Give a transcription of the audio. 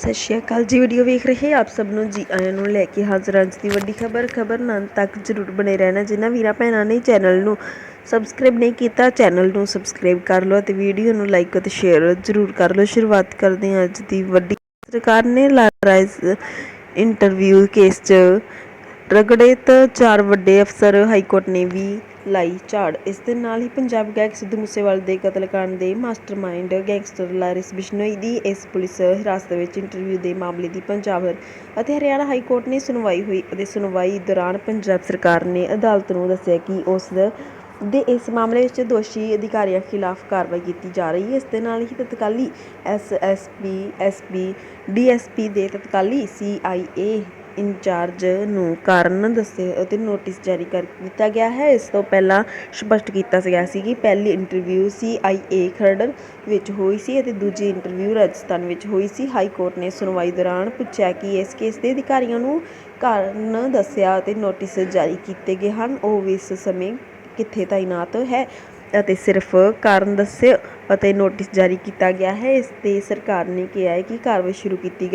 ਸਤਿ ਸ਼੍ਰੀ ਅਕਾਲ ਜੀ ਵੀਡੀਓ ਵੇਖ ਰਹੇ ਆਪ ਸਭ ਨੂੰ। ਜੀ ਆਇਆਂ ਨੂੰ ਲੈ ਕੇ ਹਾਜ਼ਰ ਅੱਜ ਦੀ ਵੱਡੀ ਖਬਰ। ਖਬਰ ਨਾਲ ਤੱਕ ਜਰੂਰ ਬਣੇ ਰਹਿਣਾ, ਜਿਨ੍ਹਾਂ ਵੀਰਾਂ ਭੈਣਾਂ ਨੇ ਚੈਨਲ ਨੂੰ ਸਬਸਕ੍ਰਾਈਬ ਨਹੀਂ ਕੀਤਾ, ਚੈਨਲ ਨੂੰ ਸਬਸਕ੍ਰਾਈਬ ਕਰ ਲਓ ਅਤੇ ਵੀਡੀਓ ਨੂੰ ਲਾਈਕ ਅਤੇ ਸ਼ੇਅਰ ਜਰੂਰ ਕਰ ਲਓ। ਸ਼ੁਰੂਆਤ ਕਰਦੇ ਹਾਂ ਅੱਜ ਦੀ ਵੱਡੀ ਸਰਕਾਰ ਨੇ ਲਾਰਾਈਜ਼ ਇੰਟਰਵਿਊ ਕੇਸ 'ਚ ਰਗੜੇ ਤਾਂ ਚਾਰ ਵੱਡੇ ਅਫਸਰ ਹਾਈਕੋਰਟ ਨੇ ਵੀ ਲਾਈ ਝਾੜ। ਇਸ ਦੇ ਨਾਲ ਹੀ ਪੰਜਾਬ ਗੈਂਗ ਸਿੱਧੂ ਮੂਸੇਵਾਲੇ ਦੇ ਕਤਲकांड ਦੇ ਮਾਸਟਰਮਾਈਂਡ ਗੈਂਗਸਟਰ ਲਾਰਿਸ ਬਿਸ਼ਨੋਈ ਦੀ ਇਸ ਪੁਲਿਸ ਹਿਰਾਸਤ ਵਿੱਚ ਇੰਟਰਵਿਊ ਦੇ ਮਾਮਲੇ ਦੀ ਪੰਜਾਬ ਅਤੇ ਹਰਿਆਣਾ ਹਾਈ ਕੋਰਟ ਨੇ ਸੁਣਵਾਈ ਹੋਈ ਅਤੇ ਸੁਣਵਾਈ ਦੌਰਾਨ ਪੰਜਾਬ ਸਰਕਾਰ ਨੇ ਅਦਾਲਤ ਨੂੰ ਦੱਸਿਆ ਕਿ ਉਸ ਦੇ ਇਸ ਮਾਮਲੇ ਵਿੱਚ ਦੋਸ਼ੀ ਅਧਿਕਾਰੀਆਂ ਖਿਲਾਫ ਕਾਰਵਾਈ ਕੀਤੀ ਜਾ ਰਹੀ ਹੈ। ਇਸ ਦੇ ਨਾਲ ਹੀ ਤਤਕਾਲੀ ਐਸਐਸਪੀ ਐਸਪੀ ਡੀਐਸਪੀ ਦੇ ਤਤਕਾਲੀ ਸੀਆਈਏ ਇੰਚਾਰਜ ਨੂੰ ਕਾਰਨ ਦੱਸੇ ਅਤੇ ਨੋਟਿਸ ਜਾਰੀ ਕਰ ਦਿੱਤਾ ਗਿਆ ਹੈ। ਇਸ ਤੋਂ ਪਹਿਲਾਂ ਸਪਸ਼ਟ ਕੀਤਾ ਗਿਆ ਸੀ ਕਿ ਪਹਿਲੀ ਇੰਟਰਵਿਊ ਸੀਆਈਏ ਖਰੜ ਵਿੱਚ ਹੋਈ ਸੀ ਅਤੇ ਦੂਜੀ ਇੰਟਰਵਿਊ ਰਾਜਸਥਾਨ ਵਿੱਚ ਹੋਈ ਸੀ। ਹਾਈ ਕੋਰਟ ਨੇ ਸੁਣਵਾਈ ਦੌਰਾਨ ਪੁੱਛਿਆ ਕਿ ਇਸ ਕੇਸ ਦੇ ਅਧਿਕਾਰੀਆਂ ਨੂੰ ਕਾਰਨ ਦੱਸਿਆ ਅਤੇ ਨੋਟਿਸ ਜਾਰੀ ਕੀਤੇ ਗਏ ਹਨ। ਉਹ ਵੀ ਇਸ ਸਮੇਂ ਕਿੱਥੇ ਤਾਇਨਾਤ ਹੈ ਅਤੇ ਸਿਰਫ ਕਾਰਨ ਦੱਸੇ ਅਤੇ ਨੋਟਿਸ ਜਾਰੀ ਕੀਤਾ ਗਿਆ ਹੈ। ਇਸ ਤੇ ਸਰਕਾਰ ਨੇ ਕਿਹਾ ਹੈ ਕਿ ਕਾਰਵਾਈ ਸ਼ੁਰੂ ਕੀਤੀ ਗਈ